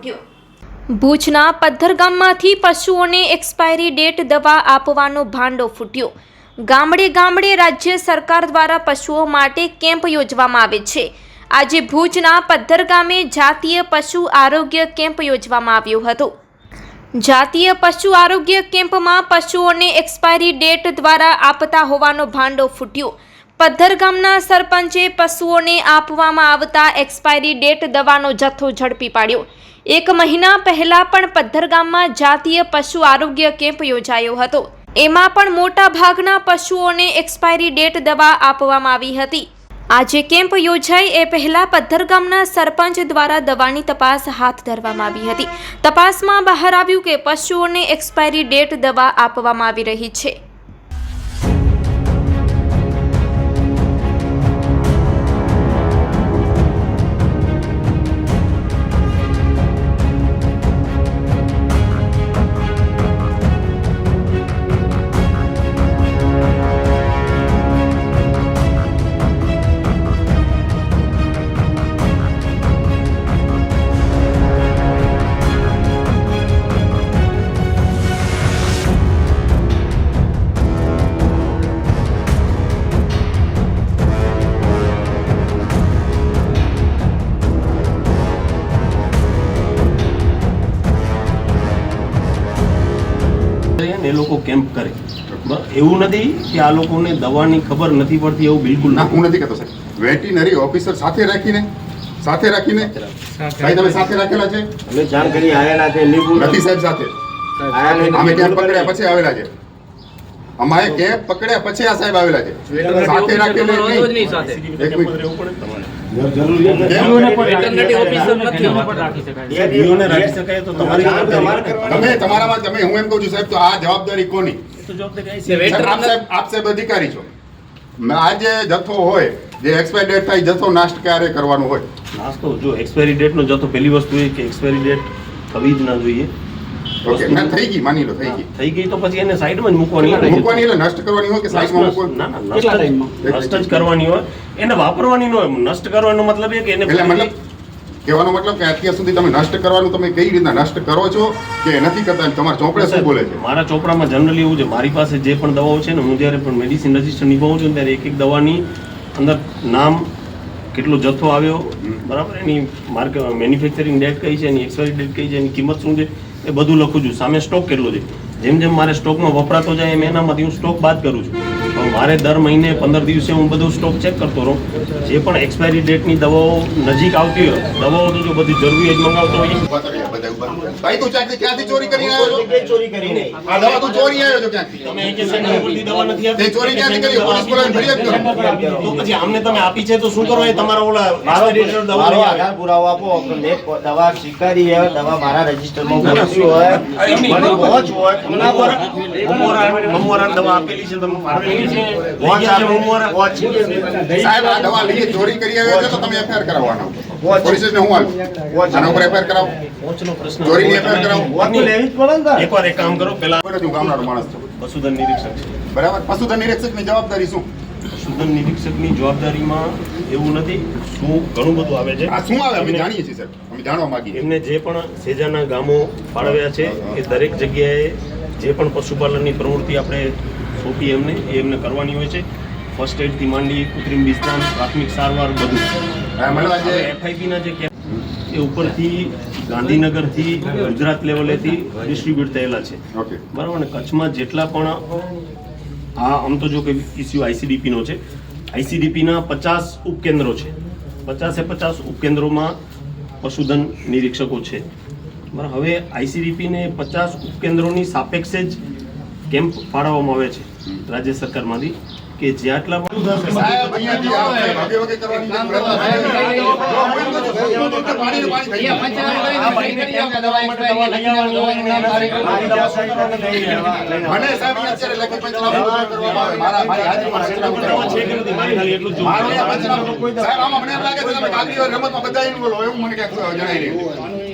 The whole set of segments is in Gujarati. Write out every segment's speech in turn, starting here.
ફૂટ્યો ભુજના પથ્થર ગામમાંથી પશુઓને એક્સપાયરી ડેટ દવા આપવાનો ભાંડો ફૂટ્યો. ગામડે ગામડે રાજ્ય સરકાર દ્વારા પશુઓ માટે કેમ્પ યોજવામાં આવે છે. આજે ભુજના પદ્ધર ગામે જાતીય પશુ આરોગ્ય કેમ્પ યોજવામાં આવ્યો હતો. જાતીય પશુ આરોગ્ય કેમ્પમાં પશુઓને એક્સપાયરી ડેટ દ્વારા આપતા હોવાનો ભાંડો ફૂટ્યો. પદ્ધર ગામના સરપંચે પશુઓને આપવામાં આવતા એક્સપાયરી ડેટ દવાનો જથ્થો ઝડપી પાડ્યો. એક મહિના પહેલા પણ પદ્ધર ગામમાં જાતીય પશુ આરોગ્ય કેમ્પ યોજાયો હતો. એમાં પણ મોટા ભાગના પશુઓને એક્સપાયરી ડેટ દવા આપવામાં આવી હતી. આજે કેમ્પ યોજાઈ એ પહેલા પદ્ધર ગામના સરપંચ દ્વારા દવાની તપાસ હાથ ધરવામાં આવી હતી. તપાસમાં બહાર આવ્યું કે પશુઓને એક્સપાયરી ડેટ દવા આપવામાં આવી રહી છે. એ લોકો કેમ્પ કરે. એવું નથી કે આ લોકોને દવાની ખબર નથી પડતી એવું બિલકુલ ના નથી. હું નથી કહેતો સાહેબ. વેટરનરી ઓફિસર સાથે રાખીને સાથે રાખીને ભાઈ તમે સાથે રાખેલા છે? અમે જાણ કરી આવેલા છે નથી સાહેબ સાથે. આયા અમે કેમ્પ પકડ્યા પછી આવેલા છે. અમારે કેમ્પ પકડ્યા પછી આ સાહેબ આવેલા છે. સાથે રાખેલા નહીં. એક મિનિટ. તમારામાં તમે હું એમ કહું છું સાહેબ તો આ જવાબદારી કોની? તો જવાબદારી આપ સાહેબ અધિકારી છો. આ જે જથ્થો હોય જે એક્સપાયરી ડેટ થાય જથ્થો નાશ ક્યારે કરવાનો હોય? નાસ્તો જો એક્સપાયરી ડેટ નો જથ્થો પહેલી વસ્તુ એ કે એક્સપાયરી ડેટ થવી જ ના જોઈએ. ઓકે. ના થઈ ગઈ માની લો થઈ ગઈ. થઈ ગઈ તો પછી એને સાઈડમાં જ મૂકવાની હોય. મૂકવાની એટલે નષ્ટ કરવાની હોય કે સાઈડમાં મૂકવાની? ના ના નષ્ટ જ- નષ્ટ જ કરવાની હોય. એને વાપરવાની ન હોય નષ્ટ કરવાનો મતલબ એ કે એને એટલે મતલબ કહેવાનો મતલબ કે અત્યાર સુધી તમે નષ્ટ કરવાનું તમે કઈ રીતના નષ્ટ કરો છો કે નથી કરતા? તમારા ચોપડે શું બોલે છે? મારા ચોપડામાં જનરલી એવું છે મારી પાસે જે પણ દવાઓ છે ને હું જ્યારે પણ મેડિસિન રજિસ્ટર નિભાવું છું ત્યારે એક એક દવાની અંદર નામ કેટલો જથ્થો આવ્યો બરાબર? એની માર્કેટ મેન્યુફેક્ચરિંગ ડેટ કઈ છે એની એક્સપાયરી ડેટ કઈ છે એની કિંમત શું છે? એ બધું લખું છું. સામે સ્ટોક કેટલો છે? જેમ જેમ મારે સ્ટોકમાં વપરાતો જાય એમ એનામાંથી હું સ્ટોક બાદ કરું છું. મારે દર મહિને પંદર દિવસે હું બધું સ્ટોક ચેક કરતો રહું. જે પણ એક્સપાયરી ડેટની દવાઓ નજીક આવતી હોય દવાઓ તો જો બધી જરૂરી જ મંગાવતો હોય. ઊભા તો રહ્યા બધા ઊભા. ભાઈ તું ક્યાંથી ક્યાંથી ચોરી કરીને આવ્યો છો? ચોરી કરી આ દવા તું ચોરી આવ્યો છો ક્યાંથી? તમે એક સેકન્ડ ઉપરથી દવા નથી આપી. ચોરી ક્યાંથી કરી? પોલીસ બોલાવીને ફરિયાદ કરો. તો પછી અમને તમે આપી છે તો શું કરો? એ તમારો ઓલા મારો દવા. આધાર પુરાવો આપો. મેં દવા સ્વીકારી છે દવા મારા રજીસ્ટરમાં પહોંચ્યું હોય. મને પહોંચ હોય. એમના મમોરા- દવા આપેલી છે તમે ફાળવેલી સાહેબ આ દવા લઈએ. ચોરી કરી આવ્યો છો તો તમે એફઆઈઆર કરાવવાનો. પોલીસ સ્ટેશને હું આવું આના ઉપર એફઆઈઆર કરાવો. પહોંચનો પ્રશ્ન એફઆઈઆર કરાવો. પહોંચ તો લેવી જ પડે ને તારે. એકવાર એક કામ કરો પેલા હું ગામડાનો માણસ છું. પશુધન નિરીક્ષક છે. બરાબર? પશુધન નિરીક્ષકની જવાબદારી શું? પશુધન નિરીક્ષકની જવાબદારીમાં એવું નથી. શું ઘણું બધું આવે છે. આ શું આવે? અમે જાણીએ છીએ સર અમે જાણવા માંગીએ એમને જે પણ સેજાના ગામો ફાળવ્યા છે એ દરેક જગ્યાએ જે પણ પશુપાલનની પ્રવૃત્તિ આપણે સોંપી એમને એ એમને કરવાની હોય છે. ફર્સ્ટ એડથી માંડી કૃત્રિમ વિસ્તાર પ્રાથમિક સારવાર બધું. હા, મતલબ આજે એફઆઈપી ના જે કેમ્પ એ ઉપરથી ગાંધીનગરથી ગુજરાત લેવલેથી ડિસ્ટ્રીબ્યુટ થયેલા છે. બરાબર ને કચ્છમાં જેટલા પણ આ આમ તો જો કે ઇસ્યુ આઈસીડીપીનો છે આઈસીડીપીના પચાસ ઉપકેન્દ્રો છે. પચાસે પચાસ ઉપકેન્દ્રોમાં પશુધન નિરીક્ષકો છે. બરાબર હવે આઈસીડીપીને પચાસ ઉપકેન્દ્રોની સાપેક્ષે જ કેમ્પ ફાળવવામાં આવે છે. રાજ્ય સરકારમાંથી કે જેટલા પણ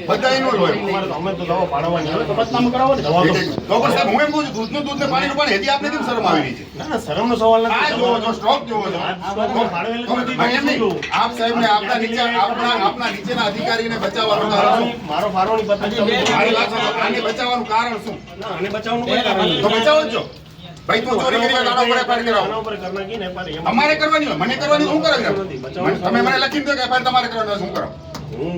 જો હોય, અમારે તો અમે તો દવા પાડવાની હવે તો બદનામ કરાવો ને. દવા એક- એક- તો પણ સાહેબ હું એમ કહું છું દૂધનું દૂધ ને પાણીનું પાણી હજી આપણે કેમ શરમ આવી રહી છે? ના ના શરમનો સવાલ આ જોવો છો સ્ટોક જોવો છો આ સ્ટોકમાં ફાળવેલ જ નથી. ભાઈ એમ નહીં. આપ સાહેબને આપના નીચે આપના આપના નીચેના અધિકારીને બચાવવાનું કારણ શું? મારો ફાળવણી પત્રક તમને મારી વાત સાંભળો. આને બચાવવાનું કારણ શું? આને બચાવવાનું કોઈ કારણ તો બચાવો જ છો ભાઈ તું ચોરી કરી હોય ઉપર FIR કરાવો આના ઉપર કરી નાખીને FIR એમાં. અમારે કરવાની હોય મને કરવાની હું કરાવી તમે મને લખી દો કે FIR તમારે કરવાની શું હું કરાવું હું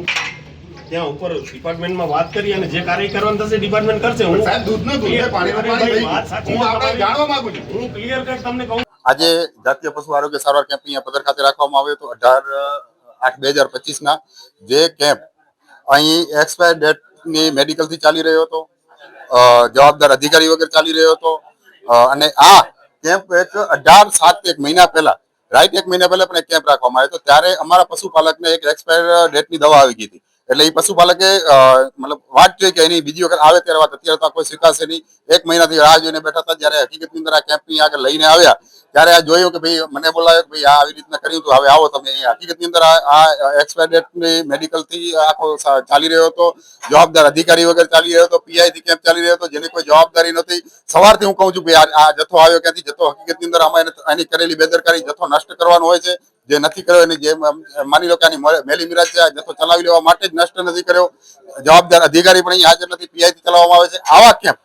ત્યાં ઉપર ડિપાર્ટમેન્ટમાં વાત કરી અને જે કાર્ય કરવાનું થશે ડિપાર્ટમેન્ટ કરશે. હું સાહેબ દૂધનું દૂધ પાણી હું આપણે જાણવા માંગુ છું. હું ક્લિયર કટ તમને કહું. આજે જાતીય પશુ આરોગ્ય સારવાર કેમ્પ અહીંયા પદર ખાતે રાખવામાં આવ્યો હતો. અઢાર આઠ બે હજાર પચીસના જે કેમ્પ અહીં એક્સપાયર ડેટની મેડિકલથી ચાલી રહ્યો હતો. જવાબદાર અધિકારી વગર ચાલી રહ્યો હતો. અને આ કેમ્પ એક અઢાર સાત એક મહિના પહેલા રાઈટ એક મહિના પહેલા પણ એક કેમ્પ રાખવામાં આવ્યો હતો. ત્યારે અમારા પશુપાલકને એક એક્સપાયર ડેટની દવા આવી ગઈ હતી. એટલે એ પશુપાલકે મતલબ વાત જોઈ કે એની બીજી વખત આવે ત્યારે વાત, અત્યારે તો કોઈ સ્વીકારશે નહીં. એક મહિનાથી રાહ જોઈને બેઠા હતા, જ્યારે હકીકતની અંદર આ કેમ્પની આગળ લઈને આવ્યા, ત્યારે આ જોયું કે ભાઈ, મને બોલાયો કે ભાઈ, આ આવી રીતના કર્યું તો હવે આવો તમે. અહીંયા હકીકતની અંદર આ એક્સપાયર ડેટની મેડિકલથી આખો ચાલી રહ્યો હતો. જવાબદાર અધિકારી વગર ચાલી રહ્યો હતો પીઆઈથી કેમ્પ ચાલી રહ્યો હતો, જેની કોઈ જવાબદારી નથી સવારથી હું કહું છું, ભાઈ, આ જથ્થો આવ્યો ક્યાંથી? જથ્થો હકીકતની અંદર આમાં એની કરેલી બેદરકારી જથ્થો નષ્ટ કરવાનો હોય છે. જે નથી કર્યો એની જે માની લો કે આની મેલી મિરાજ છે, આ જથ્થો ચલાવી લેવા માટે જ નષ્ટ નથી કર્યો. જવાબદાર અધિકારી પણ અહીંયા હાજર નથી, પીઆઈ થી ચલાવવામાં આવે છે. આવા કેમ્પ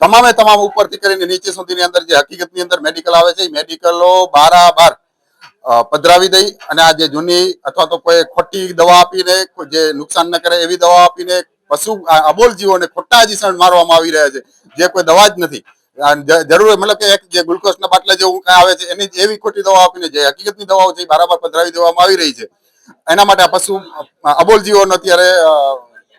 તમામે તમામ ઉપરથી કરીને નીચે સુધીની અંદર જે હકીકતની અંદર મેડિકલ આવે છે, એ મેડિકલો બારાબાર. પધરાવી દઈ અને આ જે જૂની અથવા તો કોઈ ખોટી દવા આપીને જે નુકસાન ન કરે એવી દવા આપીને પશુ અબોલ જીવોને ખોટા જીસણ મારવામાં આવી રહ્યા છે. જે કોઈ દવા જ નથી. જરૂર મતલબ કે એક જે ગ્લુકોઝના બાટલા જેવું કાંઈ આવે છે, એની એવી ખોટી દવા આપીને જે હકીકતની દવાઓ છે, એ બરાબર પધરાવી દેવામાં આવી રહી છે. એના માટે પશુ અબોલ જીવોનો અત્યારે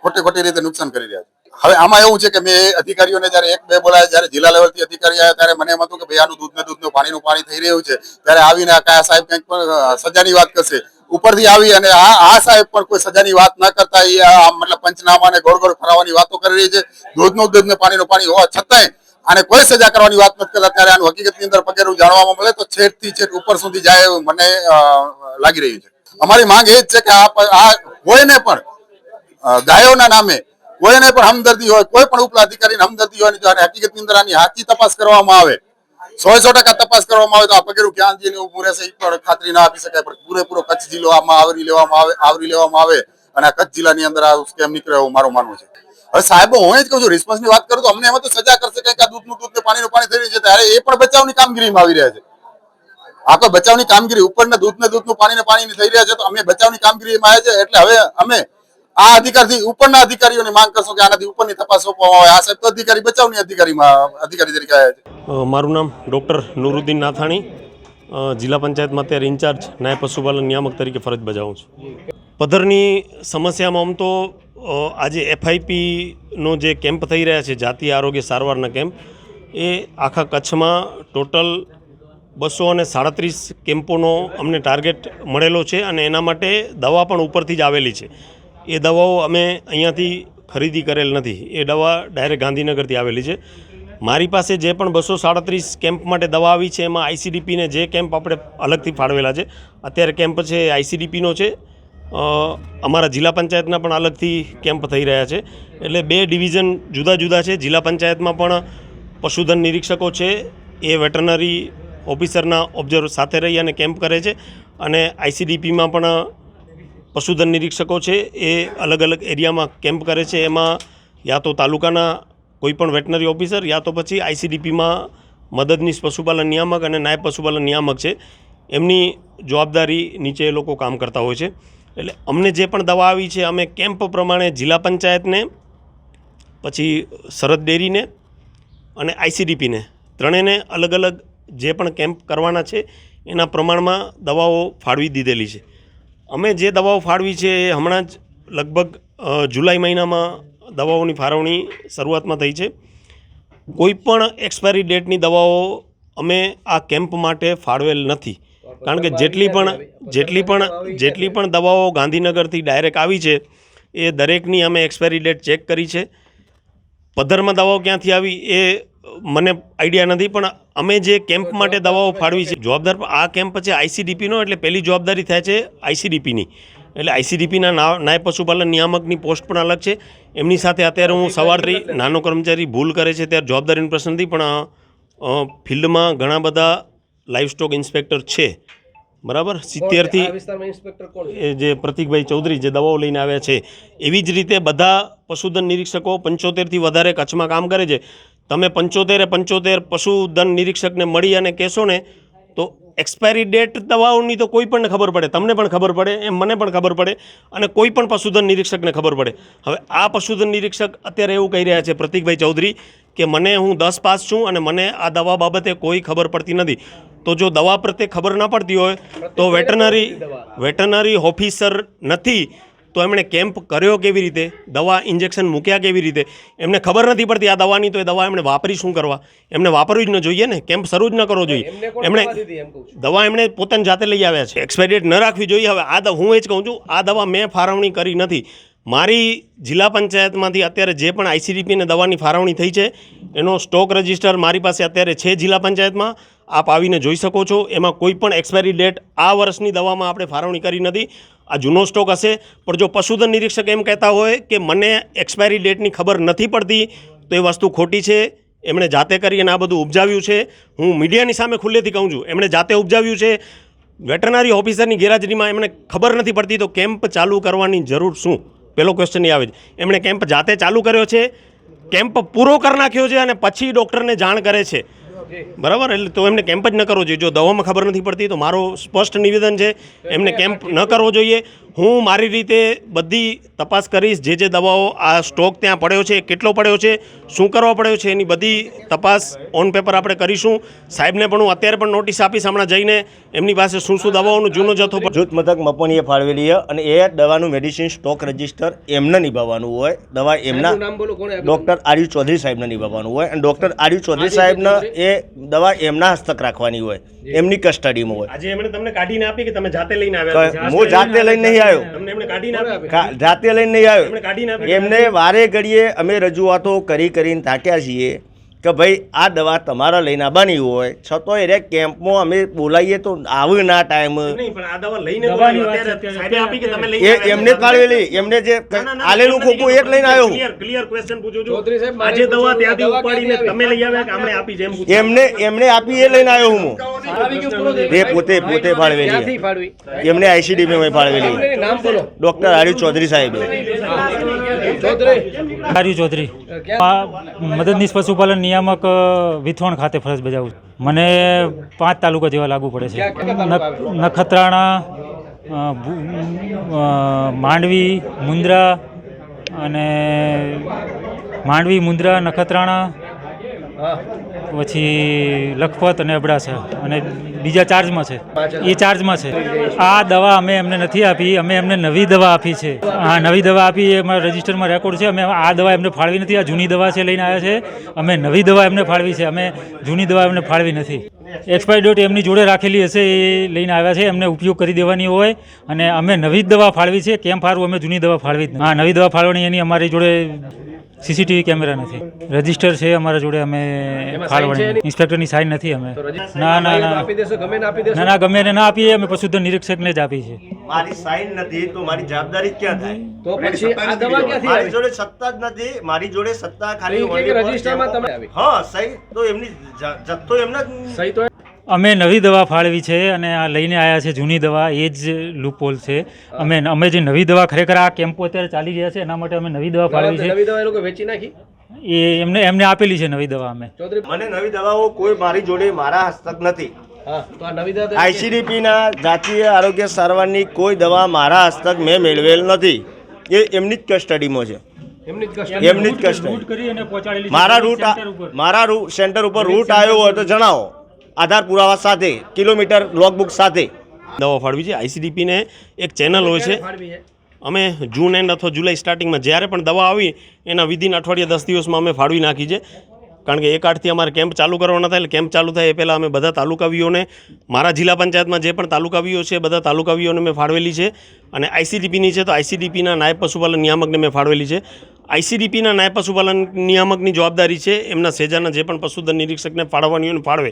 ખોટી ખોટી રીતે નુકસાન કરી રહ્યા છે. હવે આમાં એવું છે કે મેં અધિકારીઓને જયારે એક, બે બોલાયા, જયારે જિલ્લા લેવલથી અધિકારી આવ્યા, ત્યારે મને એમ હતું કે ભાઈ, આનું દૂધ ને દૂધનું પાણીનું પાણી થઈ રહ્યું છે. ત્યારે આવીને આ કયા સાહેબ કંઈક પણ સજાની વાત કરશે. ઉપરથી આવી અને આ આ સાહેબ પણ કોઈ સજાની વાત ના કરતા, એ મતલબ પંચનામા ને ગોળ ગોળ ફરાવાની વાતો કરી રહી છે. દૂધનું દૂધ ને પાણીનું પાણી હોવા છતાંય આને કોઈ સજા કરવાની વાત નથી કરતા. ત્યારે આનું હકીકતની અંદર પગેરું જાણવામાં મળે તો છેટથી છેટ ઉપર સુધી જાય એવું મને લાગી રહ્યું છે. અમારી માંગ એ જ છે કે આ કોઈને પણ ગાયોના નામે કોઈને પણ હમદર્દી હોય, કોઈ પણ ઉપલા અધિકારીને હમદર્દી હોય જો હકીકતની અંદર આની સાચી તપાસ કરવામાં આવે. સો સો ટકા તપાસ કરવામાં આવે તો આ પગેરું ક્યાં જઈને ઊભું રહેશે એ પણ ખાતરી ના આપી શકાય. પણ પૂરેપૂરો કચ્છ જિલ્લો આમાં આવરી લેવામાં આવે, આવરી લેવામાં આવે અને કચ્છ જિલ્લાની અંદર આ સ્કેમ નીકળે એવું મારું માનવું છે. હવે સાહેબ, હું જ કહું છું, રિસ્પોન્સની વાત કરું તો અમને એમાં તો સજા કરશે કે આ દૂધનું દૂધ ને પાણીનું પાણી થઈ રહ્યું છે ત્યારે એ પણ બચાવની કામગીરીમાં આવી રહ્યા છે. આ કોઈ બચાવની કામગીરી ઉપરના દૂધ ને દૂધનું પાણી ને પાણી થઈ રહ્યા છે, તો અમે બચાવની કામગીરીમાં આવ્યા છે, એટલે હવે અમે આ અધિકારથી ઉપરના અધિકારીઓની માંગ કરશો કે આનાથી ઉપરની તપાસ સોંપવામાં આવે. આ સાહેબ તો અધિકારી, બચાવની અધિકારીમાં, અધિકારી તરીકે આવ્યા છે. મારું નામ ડૉક્ટર નુરુદ્દીન નાથાણી. જિલ્લા પંચાયતમાં અત્યારે ઇન્ચાર્જ નાયબ પશુપાલન નિયામક તરીકે ફરજ બજાવું છું. પધરની સમસ્યામાં આમ તો આજે એફઆઈપીનો જે કેમ્પ થઈ રહ્યા છે, જાતીય આરોગ્ય સારવારના કેમ્પ, એ આખા કચ્છમાં ટોટલ બસો અને સાડત્રીસ કેમ્પોનો અમને ટાર્ગેટ મળેલો છે અને એના માટે દવા પણ ઉપરથી જ આવેલી છે. એ દવાઓ અમે અહીંયાથી ખરીદી કરેલ નથી. એ દવા ડાયરેક્ટ ગાંધીનગરથી આવેલી છે. મારી પાસે જે પણ બસો સાડત્રીસ કેમ્પ માટે દવા આવી છે, એમાં આઈસીડીપીને જે કેમ્પ આપણે અલગથી ફાળવેલા છે, અત્યારે કેમ્પ છે આઈસીડીપીનો છે. અમારા જિલ્લા પંચાયતના પણ અલગથી કેમ્પ થઈ રહ્યા છે. એટલે બે ડિવિઝન જુદા જુદા છે. જિલ્લા પંચાયતમાં પણ પશુધન નિરીક્ષકો છે. એ વેટરનરી ઓફિસરના ઓબ્ઝર્વ સાથે રહી અને કેમ્પ કરે છે. અને આઈસીડીપીમાં પણ પશુધન નિરીક્ષકો છે. એ અલગ અલગ એરિયામાં કેમ્પ કરે છે. એમાં યા તો તાલુકાના કોઈપણ વેટનરી ઓફિસર યા તો પછી આઈસીડીપીમાં મદદનીશ પશુપાલન નિયામક અને નાયબ પશુપાલન નિયામક છે. એમની જવાબદારી નીચે એ લોકો કામ કરતા હોય છે. એટલે અમને જે પણ દવા આવી છે, અમે કેમ્પ પ્રમાણે જિલ્લા પંચાયતને, પછી સરહદ ડેરીને અને આઈસીડીપીને, ત્રણેયને અલગ અલગ જે પણ કેમ્પ કરવાના છે, એના પ્રમાણમાં દવાઓ ફાળવી દીધેલી છે. અમે જે દવાઓ ફાળવી છે, એ હમણાં જ લગભગ જુલાઈ મહિનામાં દવાઓની ફાળવણી શરૂઆતમાં થઈ છે. કોઈ પણ એક્સપાયરી ડેટની દવાઓ અમે આ કેમ્પ માટે ફાળવેલ નથી. કારણ કે જેટલી પણ જેટલી પણ જેટલી પણ દવાઓ ગાંધીનગરથી ડાયરેક્ટ આવી છે એ દરેકની અમે એક્સપાયરી ડેટ ચેક કરી છે. પધ્ધરમાં દવાઓ ક્યાંથી આવી એ મને આઈડિયા નથી પણ અમે જે કેમ્પ માટે દવાઓ ફાળવી છે જવાબદાર આ કેમ્પ છે આઈસીડીપીનો એટલે પહેલી જવાબદારી થાય છે આઈસીડીપીની એટલે આઈસીડીપીના નાયબ પશુપાલન નિયામકની પોસ્ટ પણ અલગ છે. એમની સાથે અત્યારે હું સવારથી નાનો કર્મચારી ભૂલ કરે છે ત્યારે જવાબદારીનો પ્રશ્ન નથી પણ ફિલ્ડમાં ઘણા બધા લાઇવ સ્ટોક ઇન્સ્પેક્ટર છે. બરાબર? સિત્તેરથી એ જે પ્રતિકભાઈ ચૌધરી જે દવાઓ લઈને આવ્યા છે એવી જ રીતે બધા પશુધન નિરીક્ષકો પંચોતેરથી વધારે કચ્છમાં કામ કરે છે. તમે પંચોતેરે પંચોતેર પશુધન નિરીક્ષકને મળી અને કહેશો ને તો એક્સપાયરી ડેટ દવાઓની તો કોઈ પણ ખબર પડે. તમને પણ ખબર પડે એમ મને પણ ખબર પડે અને કોઈ પણ પશુધન નિરીક્ષકને ખબર પડે. હવે આ પશુધન નિરીક્ષક અત્યારે એવું કહી રહ્યા છે પ્રતિકભાઈ ચૌધરી કે મને હું દસ પાસ છું અને મને આ દવા બાબતે કોઈ ખબર પડતી નથી. તો જો દવા પ્રત્યે ખબર ના પડતી હોય તો વેટરનરી વેટરનરી ઓફિસર નથી તો એમણે કેમ્પ કર્યો કેવી રીતે? દવા ઇન્જેક્શન મૂક્યા કેવી રીતે? એમને ખબર નથી પડતી આ દવાની તો એ દવા એમણે વાપરી શું કરવા? એમને વાપરવી જ ન જોઈએ ને કેમ્પ શરૂ જ ન કરવો જોઈએ. એમણે દવા એમણે પોતાની જાતે લઈ આવ્યા છે. એક્સપાયરી ડેટ ન રાખવી જોઈએ. હવે આ હું એ જ કહું છું આ દવા મેં ફાળવણી કરી નથી. મારી જિલ્લા પંચાયતમાંથી અત્યારે જે પણ આઈસીડીપીને દવાની ફાળવણી થઈ છે એનો સ્ટોક રજિસ્ટર મારી પાસે અત્યારે છે જિલ્લા પંચાયતમાં. આપ આવીને જોઈ શકો છો. એમાં કોઈ પણ એક્સપાયરી ડેટ આ વર્ષની દવામાં આપણે ફાળવણી કરી નથી. આ જૂનો સ્ટોક હશે. પણ જો પશુધન નિરીક્ષક એમ કહેતા હોય કે મને એક્સપાયરી ડેટની ખબર નથી પડતી, તો એ વસ્તુ ખોટી છે. એમણે જાતે કરી અને આ બધું ઉપજાવ્યું છે. હું મીડિયાની સામે ખુલ્લેથી કહું છું, એમણે જાતે ઉપજાવ્યું છે. વેટરનરી ઓફિસરની ગેરહાજરીમાં એમને ખબર નથી પડતી, તો કેમ્પ ચાલુ કરવાની જરૂર શું? પહેલો ક્વેશ્ચન એ આવે છે. એમણે કેમ્પ જાતે ચાલુ કર્યો છે, કેમ્પ પૂરો કરી નાખ્યો છે અને પછી ડૉક્ટરને જાણ કરે છે. બરાબર? એટલે તો એમને કેમ્પ જ ન કરવો જોઈએ. જો દવામાં ખબર નથી પડતી તો મારો સ્પષ્ટ નિવેદન છે એમને કેમ્પ ન કરવો જોઈએ. હું મારી રીતે બધી તપાસ કરીશ જે જે દવાઓ આ સ્ટોક ત્યાં પડ્યો છે કેટલો પડ્યો છે શું કરવા પડ્યો છે એની બધી તપાસ ઓન પેપર આપણે કરીશું. સાહેબને પણ હું અત્યારે પણ નોટિસ આપીશ હમણાં જઈને એમની પાસે શું શું દવાઓનો જૂનો જથ્થો જૂથ મથક મપનીએ ફાળવેલી છે અને એ દવાનું મેડિસિન સ્ટોક રજિસ્ટર એમને નિભાવવાનું હોય દવા એમના ડૉક્ટર આર્યુ ચૌધરી સાહેબને નિભાવવાનું હોય અને ડૉક્ટર આર્યુ ચૌધરી સાહેબને એ દવા એમના હસ્તક રાખવાની હોય એમની કસ્ટડીમાં હોય. આજે એમણે તમને કાઢીને આપી કે તમે જાતે લઈને આવ્યા હું જાતે લઈને નહીં આવ્યો. જાતે લઈને નહીં આવ્યો. એમને વારે ઘડીએ અમે રજૂઆતો કરી કરીને થાક્યા છીએ. કે ભાઈ આ દવા તમારા લઈને બની હોય. છતો એ કેમ્પમાં અમે બોલાવીએ તો આવે ના ટાઈમ નહીં પણ આ દવા લઈને બોલાવી અત્યારે સાહેબે આપી કે તમે લઈને એ એમને જ ફાળવેલી એમને જે આલેલું ખોખું એ જ લઈને આવ્યો. ક્લિયર ક્લિયર ક્વેશ્ચન પૂછું છું. આજે દવા ત્યાંથી ઉપાડીને તમે લઈ આવ્યા કે આપી જેમ એમને એમને આપી એ લઈને આવ્યો હું. એ પોતે પોતે ફાળવેલી એમને આઈસીડીપી ફાળવેલી ડોક્ટર આર્યુ ચૌધરી સાહેબે. ચૌધરી. આ મદદનીશ પશુપાલન નિયામક વિથોણ ખાતે ફરજ બજાવું. મને પાંચ તાલુકા જેવા લાગુ પડે છે. નખ- નખત્રાણા માંડવી મુન્દ્રા અને માંડવી મુન્દ્રા નખત્રાણા પછી લખપત અને અબડાસા. અને બીજા ચાર્જમાં છે. એ ચાર્જમાં છે. આ દવા અમે એમને નથી આપી, અમે એમને નવી દવા આપી છે. આ નવી દવા આપી એ અમારા રજિસ્ટરમાં રેકોર્ડ છે. અમે આ દવા એમને ફાળવી નથી, આ જૂની દવા છે લઈને આવ્યા છે. અમે નવી દવા એમને ફાળવી છે. અમે જૂની દવા એમને ફાળવી નથી. એક્સપાયર ડેટ એમની જોડે રાખેલી હશે એ લઈને આવ્યા છે. એમને ઉપયોગ કરી દેવાની હોય અને અમે નવી જ દવા ફાળવી છે. કેમ ફાળવું? અમે જૂની દવા ફાળવી જ. હા, નવી દવા ફાળવણી એની અમારી જોડે સીસીટીવી કેમેરા નથી. રજિસ્ટર છે અમારા જોડે અમે ફાળવણી ઇન્સ્પેક્ટરની સાઇન નથી અમે. ના ના ના. ના ના ગમે એને ના આપીએ અમે પશુધન નિરીક્ષકને જ આપી છે મારી સાઈન નથી તો મારી જવાબદારી ક્યાં થાય? તો પછી આ દવા ક્યાંથી મારી જોડે સત્તા જ નથી મારી જોડે સત્તા ખાલી રજીસ્ટરમાં તમે હા સહી તો એમની જ- જથ્થો એમના સહી તો અમે નવી દવા ફાળવી છે અને આ લઈને આવ્યા છે જૂની દવા એ જ લૂપોલ છે. અમે અમે જે નવી દવા ખરેખર આ કેમ્પો અત્યારે ચાલી રહ્યા છે એના માટે અમે નવી દવા ફાળવી છે. નવી દવા એ લોકો વેચી નાખી? એ એમને એમને આપેલી છે નવી દવા અમે. મને નવી દવાઓ કોઈ મારી જોડે મારા હસ્તક નથી. આઈસીડીપીના જાતીય આરોગ્ય સારવારની કોઈ દવા મારા હસ્તક મેં મેળવેલ નથી. એ એમની જ કસ્ટડીમાં છે. એમની જ કસ્ટડી મારા રૂટ કરી અને પહોંચાડેલી છે મારા રૂટ સેન્ટર ઉપર. રૂટ આવ્યો હોય તો જણાવો. આધાર પુરાવા સાથે, કિલોમીટર લોગબુક સાથે. દવા ફાળવી છે. આઈસીડીપીને એક ચેનલ હોય છે. અમે જૂન એન્ડ અથવા જુલાઈ સ્ટાર્ટિંગમાં જ્યારે પણ દવા આવી, એના વિધિન અઠવાડિયા દસ દિવસમાં અમે ફાળવી નાખી છે. કારણ કે એક આઠથી અમારે કેમ્પ ચાલુ કરવાના થાય, એટલે કેમ્પ ચાલુ થાય એ પહેલાં અમે બધા તાલુકાવીઓને, મારા જિલ્લા પંચાયતમાં જે પણ તાલુકાવીઓ છે, બધા તાલુકાવીઓને મેં ફાળવેલી છે. અને આઈસીડીપીની છે તો આઈસીડીપીના નાયબ પશુપાલન નિયામકને મેં ફાળવેલી છે. આઈસીડીપીના નાયબ પશુપાલન નિયામકની જવાબદારી છે. એમના સેજાના જે પણ પશુધન નિરીક્ષકને ફાળવવાની હોય ફાળવે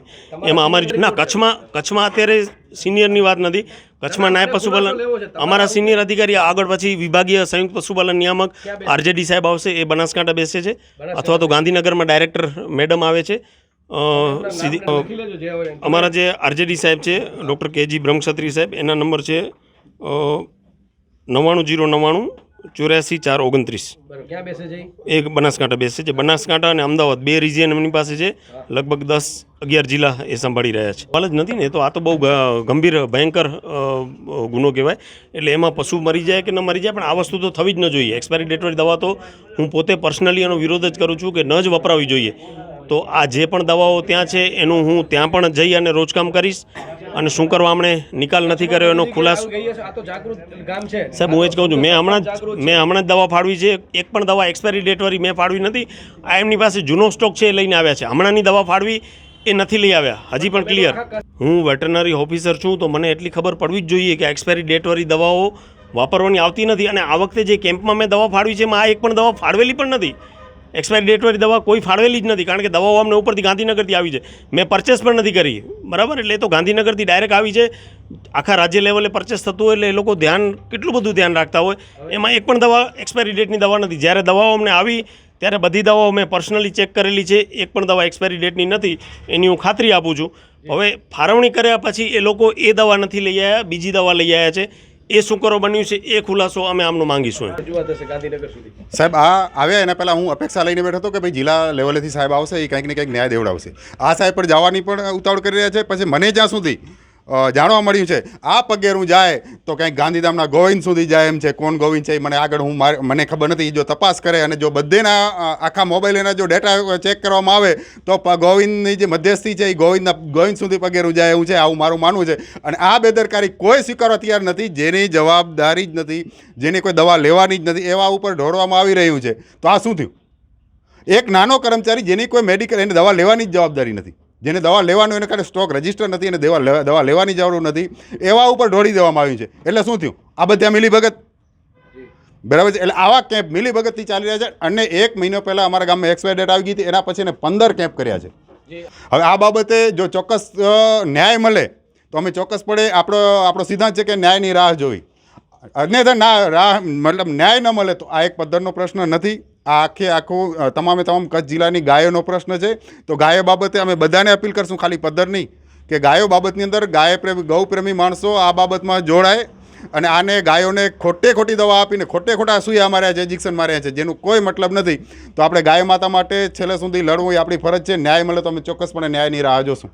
એમાં અમારી ના કચ્છમાં કચ્છમાં અત્યારે સિનિયરની વાત નથી. કચ્છમાં નાયબ પશુપાલન અમારા સિનિયર અધિકારી આગળ પછી વિભાગીય સંયુક્ત પશુપાલન નિયામક આરજેડી સાહેબ આવશે એ બનાસકાંઠા બેસે છે. અથવા તો ગાંધીનગરમાં ડાયરેક્ટર મેડમ આવે છે. સીધી. અમારા જે આરજેડી સાહેબ છે ડૉક્ટર કેજી બ્રહ્મક્ષત્રી સાહેબ એના નંબર છે નવ્વાણું જીરો નવ્વાણું ચોર્યાસી ચાર ઓગણત્રીસ. બરાબર. ક્યાં બેસે છે ઈ? એ બનાસકાંઠા બેસે છે. બનાસકાંઠા અને અમદાવાદ બે રિજિયન એમની પાસે છે. લગભગ દસ અગિયાર જિલ્લા એ સંભાળી રહ્યા છે. સવાલ જ નથી ને તો આ તો બહુ ગંભીર ભયંકર ગુનો કહેવાય. એટલે એમાં પશુ મરી જાય કે ન મરી જાય પણ આ વસ્તુ તો થવી જ ન જોઈએ. એક્સપાયરી ડેટવાળી દવા તો હું પોતે પર્સનલી એનો વિરોધ જ કરું છું કે ન જ વપરાવી જોઈએ. તો આ જે પણ દવાઓ ત્યાં છે એનું હું ત્યાં પણ જઈ અને રોજકામ કરીશ. અને શું કરવા આપણે નિકાલ નથી કર્યો એનો ખુલાસો? સાહેબ હું એ જ કહું છું મેં હમણાં જ મેં હમણાં જ દવા ફાળવી છે એક પણ દવા એક્સપાયરી ડેટવાળી મેં ફાળવી નથી. આ એમની પાસે જૂનો સ્ટોક છે એ લઈને આવ્યા છે. હમણાંની દવા ફાળવી એ નથી લઈ આવ્યા. હજી પણ ક્લિયર હું વેટરનરી ઓફિસર છું તો મને એટલી ખબર પડવી જ જોઈએ કે એક્સપાયરી ડેટવાળી દવાઓ વાપરવાની આવતી નથી. અને આ વખતે જે કેમ્પમાં મેં દવા ફાળવી છે એમાં આ એક પણ દવા ફાળવેલી પણ નથી. એક્સપાયરી ડેટવાળી દવા કોઈ ફાળવેલી જ નથી, કારણ કે દવાઓ અમને ઉપરથી ગાંધીનગરથી આવી છે. મેં પરચેસ પણ નથી કરી. બરાબર? એટલે એ તો ગાંધીનગરથી ડાયરેક્ટ આવી છે. આખા રાજ્ય લેવલે પરચેસ થતું હોય એટલે એ લોકો ધ્યાન, કેટલું બધું ધ્યાન રાખતા હોય. એમાં એક પણ દવા એક્સપાયરી ડેટની દવા નથી. જ્યારે દવાઓ અમને આવી, ત્યારે બધી દવાઓ મેં પર્સનલી ચેક કરેલી છે. એક પણ દવા એક્સપાયરી ડેટની નથી. એની હું ખાતરી આપું છું. હવે ફાળવણી કર્યા પછી એ લોકો એ દવા નથી લઈ આવ્યા, બીજી દવા લઈ આવ્યા છે. એ શું કરો બન્યું છે એ ખુલાસો અમે આમનો માંગીશું એમ. રજૂઆત હશે ગાંધીનગર સુધી. સાહેબ આ આવ્યા એના પહેલાં હું અપેક્ષા લઈને બેઠો હતો કે ભાઈ જિલ્લા લેવલેથી સાહેબ આવશે એ કંઈક ને કંઈક ન્યાય દેવડાવશે. આ સાહેબ પર જવાની પણ ઉતાવળ કરી રહ્યા છે. પછી મને જ્યાં સુધી જાણવા મળ્યું છે. આ પગેરું જાય તો કંઈક ગાંધીધામના ગોવિંદ સુધી જાય એમ છે. કોણ ગોવિંદ છે એ મને આગળ હું મને ખબર નથી. જો તપાસ કરે અને જો બધેના આખા મોબાઈલ એના જો ડેટા ચેક કરવામાં આવે તો ગોવિંદની જે મધ્યસ્થી છે એ ગોવિંદના, ગોવિંદ સુધી પગેરું જાય એવું છે. આવું મારું માનવું છે. અને આ બેદરકારી કોઈ સ્વીકારવા તૈયાર નથી. જેની જવાબદારી જ નથી. જેની કોઈ દવા લેવાની જ નથી. એવા ઉપર ઢોળવામાં આવી રહ્યું છે. તો આ શું થયું? એક નાનો કર્મચારી જેની કોઈ મેડિકલ, એને દવા લેવાની જ જવાબદારી નથી. જેને દવા લેવાનું એને કારણે સ્ટોક રજિસ્ટર નથી અને દવા દવા લેવાની જરૂર નથી. એવા ઉપર ઢોળી દેવામાં આવ્યું છે. એટલે શું થયું? આ બધા મિલીભગત. બરાબર છે? એટલે આવા કેમ્પ મિલીભગતથી ચાલી રહ્યા છે અને એક મહિનો પહેલાં અમારા ગામમાં એક્સપાયર ડેટ આવી ગઈ હતી. એના પછી એને પંદર કેમ્પ કર્યા છે. હવે આ બાબતે જો ચોક્કસ ન્યાય મળે તો અમે ચોક્કસપણે આપણો આપણો સિદ્ધાંત છે કે ન્યાયની રાહ જોવી અન્યથા ના રાહ મતલબ ન્યાય ન મળે તો આ એક પદ્ધરનો પ્રશ્ન નથી. આ આખે આખું તમામે તમામ કચ્છ જિલ્લાની ગાયોનો પ્રશ્ન છે. તો ગાયો બાબતે અમે બધાને અપીલ કરશું, ખાલી પદ્ધર નહીં, કે ગાયો બાબતની અંદર ગાય પ્રેમી, ગૌ પ્રેમી માણસો આ બાબતમાં જોડાય અને આને ગાયોને ખોટે ખોટી દવા આપીને ખોટે ખોટા સુયા માર્યા છે ઇન્જેક્શન માર્યા છે, જેનું કોઈ મતલબ નથી. તો આપણે ગાય માતા માટે છેલ્લે સુધી લડવું એ આપણી ફરજ છે. ન્યાય મળે તો અમે ચોક્કસપણે ન્યાયની રાહ જોશું.